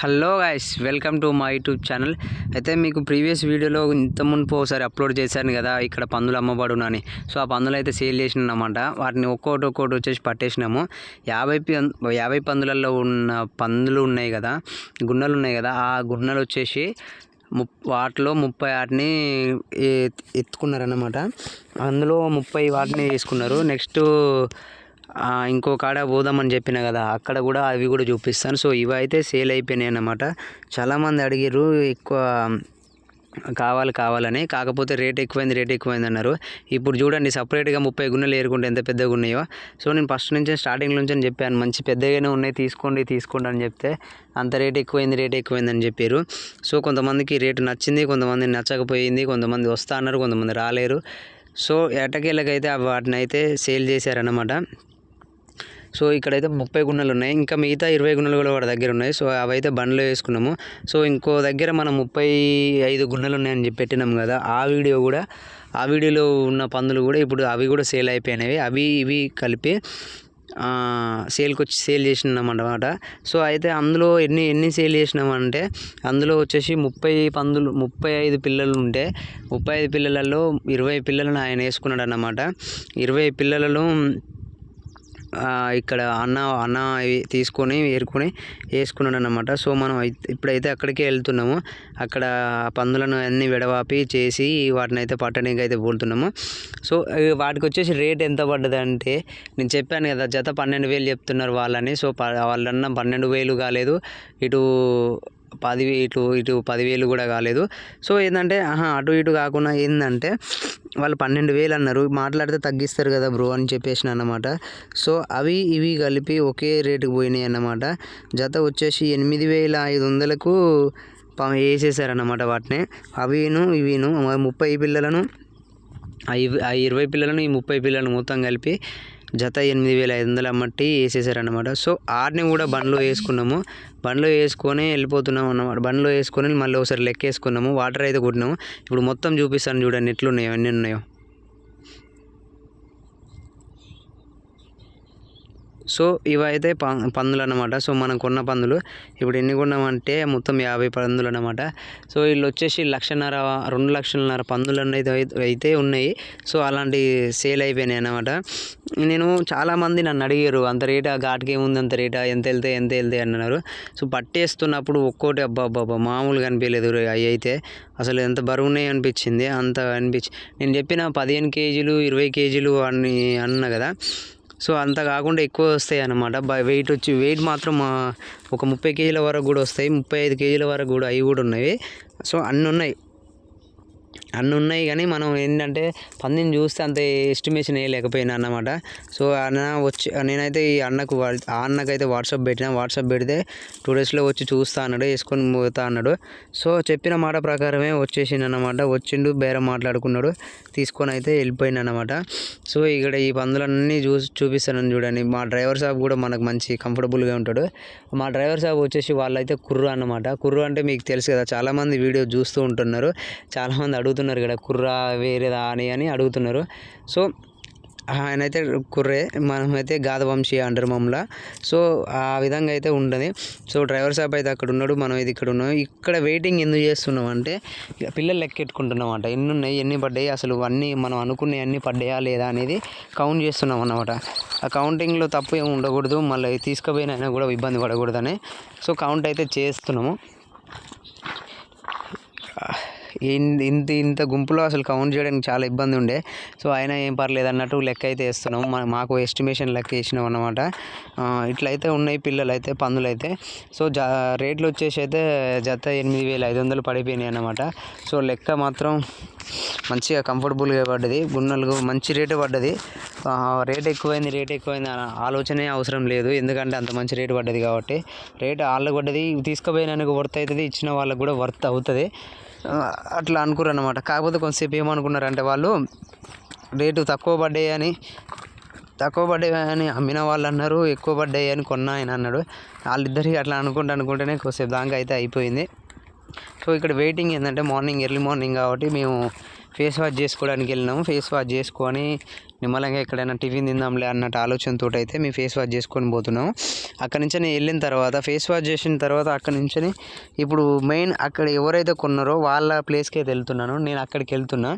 Hello guys welcome to my YouTube channel అయితే మీకు previous వీడియోలో ఇంత మునుపు ఒకసారి అప్లోడ్ చేశాను కదా ఇక్కడ పందులు అమ్మబడును అని. సో ఆ పందులు అయితే సేల్ చేసినమాట అన్నమాట వాటిని ఒక్కోటి ఒక్కోటి వచ్చేసి పట్టేసినాము. యాభై యాభై పందులలో ఉన్న పందులు ఉన్నాయి కదా గున్నలు ఉన్నాయి కదా ఆ గున్నలు వచ్చేసి ముప్ వాటిలో ముప్పై వాటిని ఎత్తుకున్నారు ఎత్తుకున్నారన్నమాట. అందులో ముప్పై వాటిని వేసుకున్నారు. నెక్స్ట్ ఇంకో కాడ పోదామని చెప్పిన కదా అక్కడ కూడా అవి కూడా చూపిస్తాను. సో ఇవి అయితే సేల్ అయిపోయినాయి అన్నమాట. చాలామంది అడిగిర్రు ఎక్కువ కావాలి కావాలని. కాకపోతే రేట్ ఎక్కువైంది రేట్ ఎక్కువైంది అన్నారు. ఇప్పుడు చూడండి సపరేట్గా ముప్పై గున్నెలు ఏరుకుంటే ఎంత పెద్దగా ఉన్నాయో. సో నేను ఫస్ట్ నుంచి స్టార్టింగ్ నుంచి అని చెప్పాను. మంచి పెద్దగానే ఉన్నాయి తీసుకోండి తీసుకోండి అని చెప్తే అంత రేట్ ఎక్కువైంది రేట్ ఎక్కువైంది అని చెప్పారు. సో కొంతమందికి రేటు నచ్చింది కొంతమంది నచ్చకపోయింది కొంతమంది వస్తా అన్నారు కొంతమంది రాలేరు. సో ఎటకేళ్ళకైతే వాటిని అయితే సేల్ చేశారన్నమాట. సో ఇక్కడైతే ముప్పై గున్నెలు ఉన్నాయి. ఇంకా మిగతా ఇరవై గున్నెలు కూడా వాడి దగ్గర ఉన్నాయి. సో అవైతే బండ్లో వేసుకున్నాము. సో ఇంకో దగ్గర మనం ముప్పై ఐదు గున్నెలు ఉన్నాయని చెప్పి పెట్టినాం కదా ఆ వీడియో కూడా ఆ వీడియోలో ఉన్న పందులు కూడా ఇప్పుడు అవి కూడా సేల్ అయిపోయినవి. అవి ఇవి కలిపి సేల్కి వచ్చి సేల్ చేసినాం సో అయితే అందులో ఎన్ని ఎన్ని సేల్ చేసినామంటే అందులో వచ్చేసి ముప్పై పందులు ముప్పై ఐదు పిల్లలు ఉంటే ముప్పై ఐదు పిల్లలలో ఇరవై పిల్లలను ఆయన వేసుకున్నాడు అన్నమాట ఇరవై పిల్లలలో ఇక్కడ అన్న అన్న తీసుకొని ఏరుకొని వేసుకున్నాడు అనమాట సో మనం అయితే- ఇప్పుడైతే అక్కడికే వెళ్తున్నాము. అక్కడ పందులను అన్ని విడవాపి చేసి వాటిని అయితే పట్టడానికి అయితే పోతున్నాము సో వాటికి వచ్చేసి రేట్ ఎంత పడ్డది అంటే నేను చెప్పాను కదా జత పన్నెండు వేలు చెప్తున్నారు వాళ్ళని. సో ప- వాళ్ళన్న పన్నెండు వేలు కాలేదు. ఇటు పది ఇటు ఇటు పదివేలు కూడా కాలేదు. సో ఏంటంటే అటు ఇటు కాకుండా ఏంటంటే వాళ్ళు పన్నెండు వేలు అన్నారు. మాట్లాడితే తగ్గిస్తారు కదా బ్రో అని చెప్పేసిన అన్నమాట. సో అవి ఇవి కలిపి ఒకే రేటుకి పోయినాయి అన్నమాట. జత వచ్చేసి ఎనిమిది వేల ఐదు వందలకు ప- వేసేసారన్నమాట వాటిని. అవిను ఇవిను ముప్పై పిల్లలను ఆ ఇరవై పిల్లలను ఈ ముప్పై పిల్లలను మొత్తం కలిపి జత ఎనిమిది వేల ఐదు వందలు అమ్మట్టి వేసేసారనమాట సో ఆర్ని కూడా బండ్లో వేసుకున్నాము. బండ్లో వేసుకొని వెళ్ళిపోతున్నాం అన్నమాట. బండ్లో వేసుకొని మళ్ళీ ఒకసారి లెక్క వేసుకున్నాము వాటర్ అయితే కొట్టినాము. ఇప్పుడు మొత్తం చూపిస్తాను చూడండి ఎట్లున్నాయో ఎన్ని ఉన్నాయో. సో ఇవైతే ప- పందులు అన్నమాట సో మనం కొన్న పందులు. ఇప్పుడు ఎన్ని కొన్నామంటే మొత్తం యాభై పందులు అన్నమాట సో వీళ్ళు వచ్చేసి లక్షన్నర రెండు లక్షలన్నర పందులు అనేది అయితే ఉన్నాయి. సో అలాంటి సేల్ అయిపోయినాయి అన్నమాట. నేను చాలామంది నన్ను అడిగారు అంత రేటా? ఘాట్కి ఏముంది అంత రేటా? ఎంత వెళ్తే ఎంత వెళ్తే? అన్నారు. సో పట్టేస్తున్నప్పుడు ఒక్కోటి అబ్బా అబ్బా మామూలుగా అనిపించలేదు. అవి అయితే అసలు ఎంత బరువున్నాయి అనిపించింది. అంత అనిపించి నేను చెప్పిన పదిహేను కేజీలు ఇరవై కేజీలు అని అన్నా కదా. సో అంత కాకుండా ఎక్కువ వస్తాయి అన్నమాట. బ- వెయిట్ వచ్చి వెయిట్ మాత్రం ఒక ముప్పై కేజీల వరకు కూడా వస్తాయి. ముప్పై ఐదు కేజీల వరకు కూడా అవి కూడా ఉన్నాయి సో అన్నీ ఉన్నాయి. అన్నీ ఉన్నాయి కానీ మనం ఏంటంటే పందిని చూస్తే అంత ఎస్టిమేషన్ వేయలేకపోయినా అన్నమాట. సో అన్న వచ్చి నేనైతే ఈ అన్నకు ఆ అన్నకైతే వాట్సాప్ పెట్టిన వాట్సాప్ పెడితే టూ డేస్లో వచ్చి చూస్తా అన్నాడు వేసుకొని పోతా అన్నాడు. సో చెప్పిన మాట ప్రకారమే వచ్చేసిండు అన్నమాట. వచ్చిండు బేరం మాట్లాడుకున్నాడు తీసుకొని అయితే వెళ్ళిపోయిండు అన్నమాట. సో ఇక్కడ ఈ పందులన్నీ చూసి చూపిస్తాను చూడండి. మా డ్రైవర్ సాబ్ కూడా మనకు మంచి కంఫర్టబుల్గా ఉంటాడు. మా డ్రైవర్ సాబ్ వచ్చేసి వాళ్ళైతే కుర్రు అన్నమాట. కుర్రు అంటే మీకు తెలుసు కదా చాలామంది వీడియో చూస్తూ ఉంటున్నారు. చాలామంది అడుగుతున్నారు కదా కుర్రా వేరేదా అని అని అడుగుతున్నారు. సో ఆయన అయితే కుర్రే మనమైతే గాదవంశీ అంటారు మమ్మల్ని. సో ఆ విధంగా అయితే ఉండదు సో డ్రైవర్ సాబ్ అయితే అక్కడ ఉన్నాడు మనం ఇది ఇక్కడ ఉన్నాం. ఇక్కడ వెయిటింగ్ ఎందుకు చేస్తున్నాం అంటే ఇక పిల్లలు లెక్కెట్టుకుంటున్నాం అంట. ఎన్ని ఉన్నాయి ఎన్ని పడ్డాయి అసలు అన్నీ మనం అనుకునే అన్ని పడ్డాయా లేదా అనేది కౌంట్ చేస్తున్నాం అన్నమాట. ఆ కౌంటింగ్లో తప్పు ఏమి ఉండకూడదు మళ్ళీ తీసుకుపోయినా కూడా ఇబ్బంది పడకూడదని. సో కౌంట్ అయితే చేస్తున్నాము. ఇంత ఇంత గుంపులో అసలు కౌంట్ చేయడానికి చాలా ఇబ్బంది ఉండే. సో అయినా ఏం పర్లేదు అన్నట్టు లెక్క అయితే వేస్తున్నాం. మన- మాకు ఎస్టిమేషన్ లెక్క వేసినాం అనమాట ఇట్లయితే ఉన్నాయి పిల్లలు అయితే పందులు అయితే సో జ రేట్లు వచ్చేసి అయితే జత ఎనిమిది వేల ఐదు వందలు పడిపోయినాయి అన్నమాట. సో లెక్క మాత్రం మంచిగా కంఫర్టబుల్గా పడ్డది. గున్నెలు మంచి రేటు పడ్డది. రేట్ ఎక్కువైంది రేట్ ఎక్కువైంది ఆలోచనే అవసరం లేదు. ఎందుకంటే అంత మంచి రేటు పడ్డది కాబట్టి. రేట్ వాళ్ళకి పడ్డది. తీసుకుపోయినందుకు వర్త్ అవుతుంది. ఇచ్చిన వాళ్ళకి కూడా వర్త్ అవుతుంది. అట్లా అనుకున్నారు అనమాట కాకపోతే కొంతసేపు ఏమనుకున్నారంటే వాళ్ళు రేటు తక్కువ పడ్డాయి అని తక్కువ పడ్డాయని అని అమ్మిన వాళ్ళు అన్నారు ఎక్కువ పడ్డాయి అని కొన్న ఆయన అన్నాడు. వాళ్ళిద్దరికి అట్లా అనుకుంటూ అనుకుంటేనే కొద్దిసేపు దాకా అయితే అయిపోయింది. సో ఇక్కడ వెయిటింగ్ ఏంటంటే మార్నింగ్ ఎర్లీ మార్నింగ్ కాబట్టి మేము ఫేస్ వాష్ చేసుకోవడానికి వెళ్ళినాము. ఫేస్ వాష్ చేసుకొని నిమ్మలంగా ఎక్కడైనా టిఫిన్ తిందాంలే అన్నట్టు ఆలోచనతో అయితే మేము ఫేస్ వాష్ చేసుకొని పోతున్నాము. అక్కడి నుంచి వెళ్ళిన తర్వాత ఫేస్ వాష్ చేసిన తర్వాత అక్కడి నుంచి ఇప్పుడు మెయిన్ అక్కడ ఎవరైతే కొన్నారో వాళ్ళ ప్లేస్కి అయితే వెళ్తున్నాను. నేను అక్కడికి వెళ్తున్నా.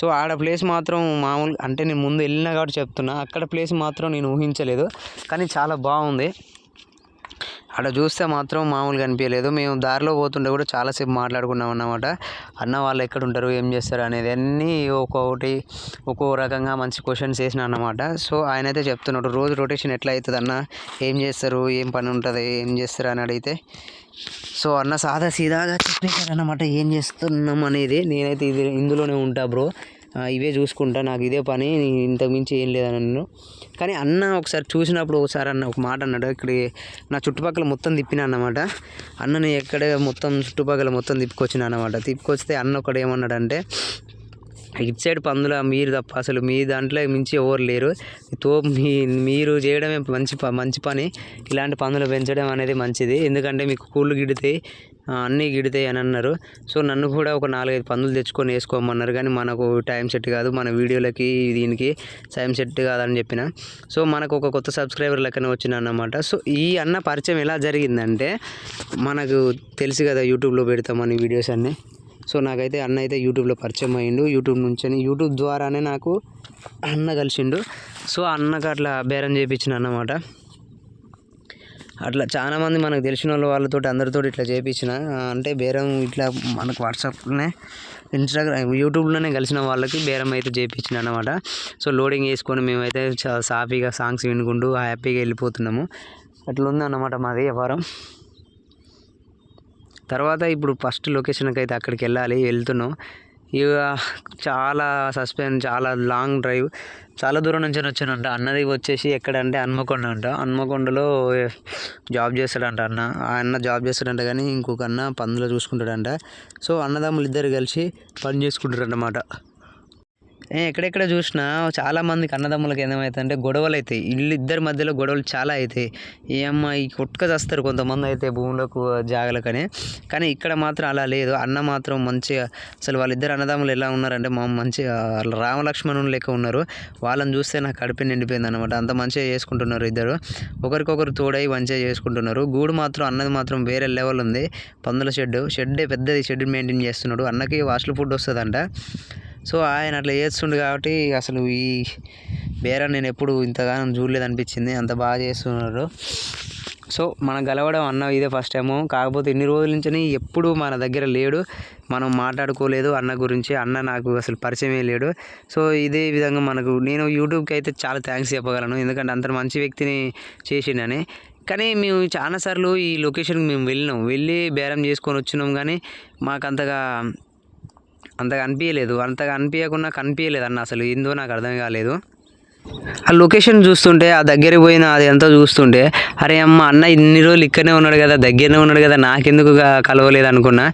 సో ఆడ ప్లేస్ మాత్రం మామూలు అంటే నేను ముందు వెళ్ళినా కాబట్టి చెప్తున్నా. అక్కడ ప్లేస్ మాత్రం నేను ఊహించలేదు. కానీ చాలా బాగుంది. అక్కడ చూస్తే మాత్రం మామూలుగా అనిపించలేదు మేము దారిలో పోతుంటే కూడా చాలాసేపు మాట్లాడుకున్నాం అన్నమాట. అన్న వాళ్ళు ఎక్కడ ఉంటారు ఏం చేస్తారు అనేది అన్నీ ఒక్కొక్కటి ఒక్కో రకంగా మంచి క్వశ్చన్స్ వేసిన అన్నమాట. సో ఆయన అయితే చెప్తున్నాడు రోజు రొటేషన్ ఎట్లా అవుతుంది అన్న? ఏం చేస్తారు? ఏం పని ఉంటుంది? ఏం చేస్తారు? అని అడిగితే సో అన్న సాదా సీదాగా చెప్పేశారు అన్నమాట ఏం చేస్తున్నాం అనేది నేనైతే ఇది ఇందులోనే ఉంటా బ్రో. ఇవే చూసుకుంటా నాకు ఇదే పని ఇంతకు మించి ఏం లేదని అన్నాను కానీ అన్న ఒకసారి చూసినప్పుడు ఒకసారి అన్న ఒక మాట అన్నాడు ఇక్కడ నా చుట్టుపక్కల మొత్తం తిప్పిన అన్నమాట. అన్నని ఎక్కడ మొత్తం చుట్టుపక్కల మొత్తం తిప్పుకొచ్చిన అన్నమాట. తిప్పుకొస్తే అన్న ఒకడు ఏమన్నాడంటే ఇటు సైడ్ పందుల మీరు తప్ప అసలు మీ దాంట్లో మించి ఎవరు లేరు. తో మీ మీరు చేయడమే మంచి ప మంచి పని. ఇలాంటి పందులు పెంచడం అనేది మంచిది. ఎందుకంటే మీకు కూళ్ళు గిడితాయి అన్నీ గిడితాయి అని అన్నారు. సో నన్ను కూడా ఒక నాలుగైదు పందులు తెచ్చుకొని వేసుకోమన్నారు. కానీ మనకు టైం సెట్ కాదు. మన వీడియోలకి దీనికి టైం సెట్ కాదని చెప్పిన. సో మనకు ఒక కొత్త సబ్స్క్రైబర్ లెక్కన వచ్చిన అన్నమాట సో ఈ అన్న పరిచయం ఎలా జరిగిందంటే మనకు తెలుసు కదా యూట్యూబ్లో పెడతామని వీడియోస్ అన్నీ. సో నాకైతే అన్న అయితే యూట్యూబ్లో పరిచయం అయ్యిండు. యూట్యూబ్ నుంచి యూట్యూబ్ ద్వారానే నాకు అన్న కలిసిండు. సో అన్నకు అట్లా బేరం చేయించిన అన్నమాట. అట్లా చాలామంది మనకు తెలిసిన వాళ్ళ వాళ్ళతో అందరితో ఇట్లా చేయించిన అంటే బేరం ఇట్లా మనకు వాట్సాప్లోనే ఇన్స్టాగ్రామ్ యూట్యూబ్లోనే కలిసిన వాళ్ళకి బేరం అయితే చేయించిన అనమాట సో లోడింగ్ వేసుకొని మేమైతే చా- సాఫీగా సాంగ్స్ వినుకుంటూ హ్యాపీగా వెళ్ళిపోతున్నాము. అట్లా ఉందన్నమాట మాది వ్యవహారం. తర్వాత ఇప్పుడు ఫస్ట్ లొకేషన్కి అయితే అక్కడికి వెళ్ళాలి వెళ్తున్నాం. ఇక చాలా సస్పెన్స్ చాలా లాంగ్ డ్రైవ్. చాలా దూరం నుంచి వచ్చానంట. అన్నది వచ్చేసి ఎక్కడంటే హన్మకొండ అంట. హన్మకొండలో జాబ్ చేస్తాడంట అన్న. ఆ అన్న జాబ్ చేస్తాడంట కానీ ఇంకొక అన్న పందులో చూసుకుంటాడంట. సో అన్నదమ్ములు ఇద్దరు కలిసి పని చేసుకుంటారు ఎక్కడెక్కడ చూసినా చాలా మందికి అన్నదమ్ములకి ఏమవుతుందంటే గొడవలు అవుతాయి ఇల్లు ఇద్దరి మధ్యలో గొడవలు చాలా అవుతాయి ఈ అమ్మాయి కొట్టుక చేస్తారు కొంతమంది అయితే భూములకు జాగలకని. కానీ ఇక్కడ మాత్రం అలా లేదు. అన్న మాత్రం మంచిగా అసలు వాళ్ళిద్దరు అన్నదమ్ములు ఎలా ఉన్నారంటే మా మంచిగా రామలక్ష్మణుని లెక్క ఉన్నారు. వాళ్ళని చూస్తే నాకు కడుపు నిండిపోయింది అనమాట అంత మంచిగా చేసుకుంటున్నారు ఇద్దరు. ఒకరికొకరు తోడై మంచిగా చేసుకుంటున్నారు. గూడు మాత్రం అన్నది మాత్రం వేరే లెవెల్ ఉంది. పందుల షెడ్ షెడ్డే పెద్దది. షెడ్ మెయింటైన్ చేస్తున్నాడు. అన్నకి వాషల్ ఫుడ్ వస్తుందంట. సో ఆయన అట్లా చేస్తుండు కాబట్టి అసలు ఈ బేరం నేను ఎప్పుడు ఇంతగానం చూడలేదు అనిపించింది అంత బాగా చేస్తున్నారు. సో మనం గెలవడం అన్న ఇదే ఫస్ట్ టైము. కాకపోతే ఇన్ని రోజుల నుంచి ఎప్పుడు మన దగ్గర లేడు. మనం మాట్లాడుకోలేదు అన్న గురించి. అన్న నాకు అసలు పరిచయమే లేడు. సో ఇదే విధంగా మనకు నేను యూట్యూబ్కి అయితే చాలా థ్యాంక్స్ చెప్పగలను. ఎందుకంటే అంత మంచి వ్యక్తిని చేసిండని కానీ మేము చాలాసార్లు ఈ లొకేషన్కి మేము వెళ్ళినాం. వెళ్ళి బేరం చేసుకొని వచ్చినాం కానీ మాకు అంతగా అనిపించలేదు అంతగా అనిపించకుండా కనిపించలేదు అన్న అసలు. ఏందో నాకు అర్థం కాలేదు. ఆ లొకేషన్ చూస్తుంటే ఆ దగ్గరికి పోయిన అది ఎంతో చూస్తుంటే అరే అమ్మ అన్న ఇన్ని రోజులు ఇక్కడనే ఉన్నాడు కదా దగ్గరనే ఉన్నాడు కదా నాకెందుకు కలవలేదు అనుకున్నా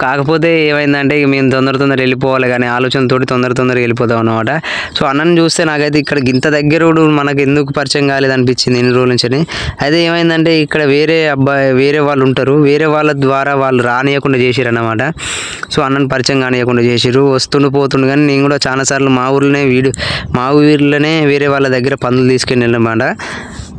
కాకపోతే ఏమైందంటే ఇక మేము తొందర తొందర వెళ్ళిపోవాలి కానీ ఆలోచనతోటి తొందర తొందరగా వెళ్ళిపోతాం అనమాట సో అన్నని చూస్తే నాకైతే ఇక్కడ ఇంత దగ్గర మనకు ఎందుకు పరిచయం కాలేదు అనిపించింది ఇన్ని రోజుల నుంచి అయితే ఏమైందంటే ఇక్కడ వేరే అబ్బాయి వేరే వాళ్ళు ఉంటారు. వేరే వాళ్ళ ద్వారా వాళ్ళు రానియకుండా చేసిరు అనమాట సో అన్నని పరిచయం కానియకుండా చేసిరు వస్తుండు పోతుండు కానీ నేను కూడా చాలాసార్లు మా ఊర్లోనే వీడియో మా ఊరిలోనే వేరే వాళ్ళ దగ్గర పందులు తీసుకుని వెళ్ళమాట.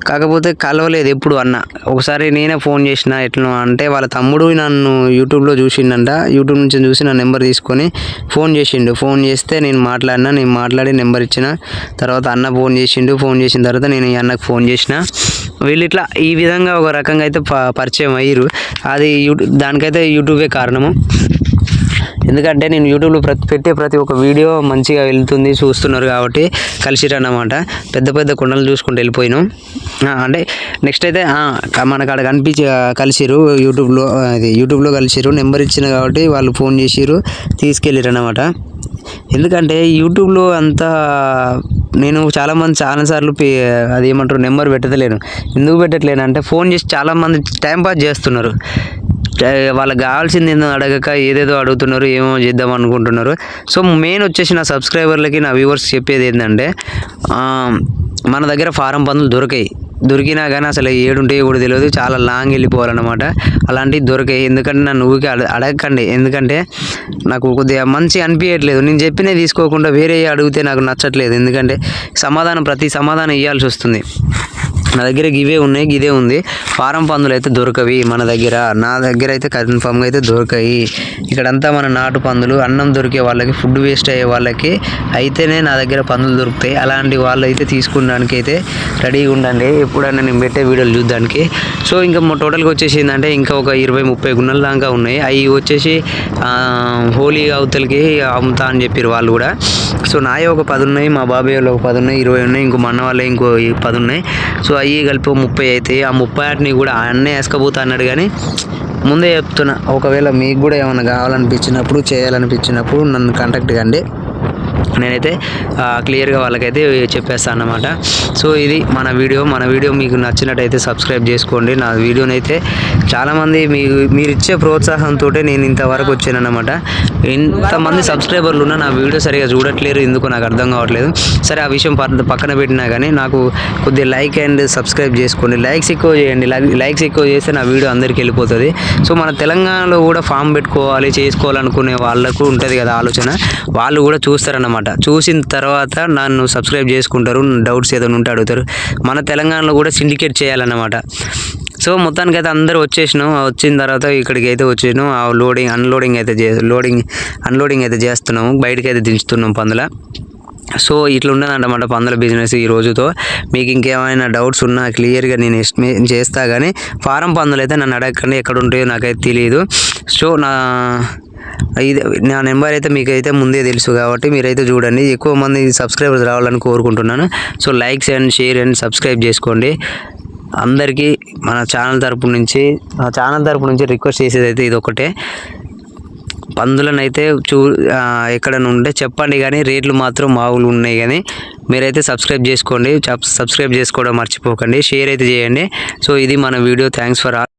కాకపోతే కలవలేదు ఎప్పుడు అన్న. ఒకసారి నేనే ఫోన్ చేసిన ఎట్లా అంటే వాళ్ళ తమ్ముడు నన్ను యూట్యూబ్లో చూసిండంట. యూట్యూబ్ నుంచి చూసి నా నెంబర్ తీసుకొని ఫోన్ చేసిండు. ఫోన్ చేస్తే నేను మాట్లాడినా నేను మాట్లాడి నెంబర్ ఇచ్చిన. తర్వాత అన్న ఫోన్ చేసిండు. ఫోన్ చేసిన తర్వాత నేను ఈ అన్నకు ఫోన్ చేసిన. వీళ్ళు ఇట్లా ఈ విధంగా ఒక రకంగా అయితే ప- పరిచయం అయ్యారు అది యూట్యూబ్ దానికైతే యూట్యూబే కారణము. ఎందుకంటే నేను యూట్యూబ్లో ప్రతి పెట్టే ప్రతి ఒక్క వీడియో మంచిగా వెళ్తుంది చూస్తున్నారు కాబట్టి కలిసిరన్నమాట. పెద్ద పెద్ద కొండలు చూసుకుంటూ వెళ్ళిపోయినాం. అంటే నెక్స్ట్ అయితే మనకాడ మనకు అక్కడ కనిపించి కలిసిరు యూట్యూబ్లో అది యూట్యూబ్లో కలిసిరు నెంబర్ ఇచ్చిన కాబట్టి వాళ్ళు ఫోన్ చేసిరు తీసుకెళ్ళిరు అనమాట ఎందుకంటే యూట్యూబ్లో అంతా నేను చాలామంది చాలాసార్లు అది ఏమంటారు నెంబర్ పెట్టలేను. ఎందుకు పెట్టట్లేను అంటే ఫోన్ చేసి చాలామంది టైంపాస్ చేస్తున్నారు. వాళ్ళకి కావాల్సింది ఏందో అడగక ఏదేదో అడుగుతున్నారు ఏమో చేద్దాం అనుకుంటున్నారు. సో మెయిన్ వచ్చేసి నా సబ్స్క్రైబర్లకి నా వ్యూవర్స్ చెప్పేది ఏంటంటే మన దగ్గర ఫారం పందులు దొరికాయి. దొరికినా కానీ అసలు ఏడుంటాయో కూడా తెలియదు చాలా లాంగ్ వెళ్ళిపోవాలన్నమాట. అలాంటివి దొరికాయి. ఎందుకంటే నన్ను ఊరికే అడ అడగకండి. ఎందుకంటే నాకు కొద్దిగా మంచి అనిపించట్లేదు నేను చెప్పినవి తీసుకోకుండా వేరే అడిగితే నాకు నచ్చట్లేదు. ఎందుకంటే సమాధానం ప్రతి సమాధానం ఇవ్వాల్సి వస్తుంది. నా దగ్గర ఇవే ఉన్నాయి గిదే ఉంది. ఫారం పందులు అయితే దొరకవి మన దగ్గర. నా దగ్గర అయితే కన్ఫామ్గా అయితే దొరకాయి. ఇక్కడంతా మన నాటు పందులు. అన్నం దొరికే వాళ్ళకి ఫుడ్ వేస్ట్ అయ్యే వాళ్ళకి అయితేనే నా దగ్గర పందులు దొరుకుతాయి. అలాంటి వాళ్ళు అయితే తీసుకున్నానికి అయితే రెడీగా ఉండండి. ఎప్పుడైనా నేను పెట్టే వీడియోలు చూడడానికి. సో ఇంకా టోటల్గా వచ్చేసి ఏంటంటే ఇంకా ఒక ఇరవై ముప్పై గున్నెల దాకా ఉన్నాయి. అవి వచ్చేసి హోలీ అవతలకి అమ్ముతా అని చెప్పారు వాళ్ళు కూడా. సో నాయ ఒక పది ఉన్నాయి మా బాబాయ్ వాళ్ళు ఒక పది ఉన్నాయి ఇరవై ఉన్నాయి ఇంకో మన వాళ్ళే ఇంకో ఈ పది ఉన్నాయి. సో అవి కలిపి ముప్పై అవుతాయి ఆ ముప్పై ఆటిని కూడా అన్నే వేసుకపోతా అన్నాడు కానీ ముందే చెప్తున్నా. ఒకవేళ మీకు కూడా ఏమైనా కావాలనిపించినప్పుడు చేయాలనిపించినప్పుడు నన్ను కాంటాక్ట్ కండి. నేనైతే క్లియర్గా వాళ్ళకైతే చెప్పేస్తాను అన్నమాట. సో ఇది మన వీడియో. మన వీడియో మీకు నచ్చినట్టయితే సబ్స్క్రైబ్ చేసుకోండి. నా వీడియోని అయితే చాలామంది మీకు మీరు ఇచ్చే ప్రోత్సాహంతో నేను ఇంతవరకు వచ్చానమాట ఇంతమంది సబ్స్క్రైబర్లు ఉన్నా నా వీడియో సరిగా చూడట్లేరు. ఎందుకు నాకు అర్థం కావట్లేదు. సరే ఆ విషయం పక్కన పెట్టినా కానీ నాకు కొద్దిగా లైక్ అండ్ సబ్స్క్రైబ్ చేసుకోండి. లైక్స్ ఎక్కువ చేయండి. లైక్స్ ఎక్కువ చేస్తే నా వీడియో అందరికి వెళ్ళిపోతుంది. సో మన తెలంగాణలో కూడా ఫామ్ పెట్టుకోవాలి చేసుకోవాలనుకునే వాళ్ళకు ఉంటుంది కదా ఆలోచన. వాళ్ళు కూడా చూస్తారన్నమాట. చూసిన తర్వాత నన్ను సబ్స్క్రైబ్ చేసుకుంటారు డౌట్స్ ఏదైనా ఉంటే అడుగుతారు. మన తెలంగాణలో కూడా సిండికేట్ చేయాలన్నమాట. సో మొత్తానికి అయితే అందరూ వచ్చేసినాం. వచ్చిన తర్వాత ఇక్కడికి అయితే వచ్చేసినాం. ఆ లోడింగ్ అన్లోడింగ్ అయితే చే లోడింగ్ అన్లోడింగ్ అయితే చేస్తున్నాము. బయటకి అయితే దించుతున్నాం పందుల. సో ఇట్లా ఉన్నదన్నమాట పందుల బిజినెస్ ఈ రోజుతో. మీకు ఇంకేమైనా డౌట్స్ ఉన్నా క్లియర్గా నేను ఎస్టిమేట్ చేస్తా కానీ ఫారం పందులు అయితే నన్ను అడగకండి ఎక్కడ ఉంటాయో నాకైతే తెలియదు సో నా ఇది నా నెంబర్ అయితే మీకు అయితే ముందే తెలుసు కాబట్టి మీరైతే చూడండి. ఎక్కువ మంది సబ్స్క్రైబర్స్ రావాలని కోరుకుంటున్నాను. So likes and share and subscribe చేసుకోండి. అందరికీ మన ఛానల్ తరపు నుంచి ఛానల్ తరపు నుంచి రిక్వెస్ట్ చేసేది అయితే ఇది ఒకటే పందులనైతే చూ ఎక్కడ ఉంటే చెప్పండి కానీ రేట్లు మాత్రం మామూలు ఉన్నాయి కానీ మీరైతే సబ్స్క్రైబ్ చేసుకోండి సబ్స్క్రైబ్ చేసుకోవడం మర్చిపోకండి షేర్ అయితే చేయండి. సో ఇది మన వీడియో. Thanks for all.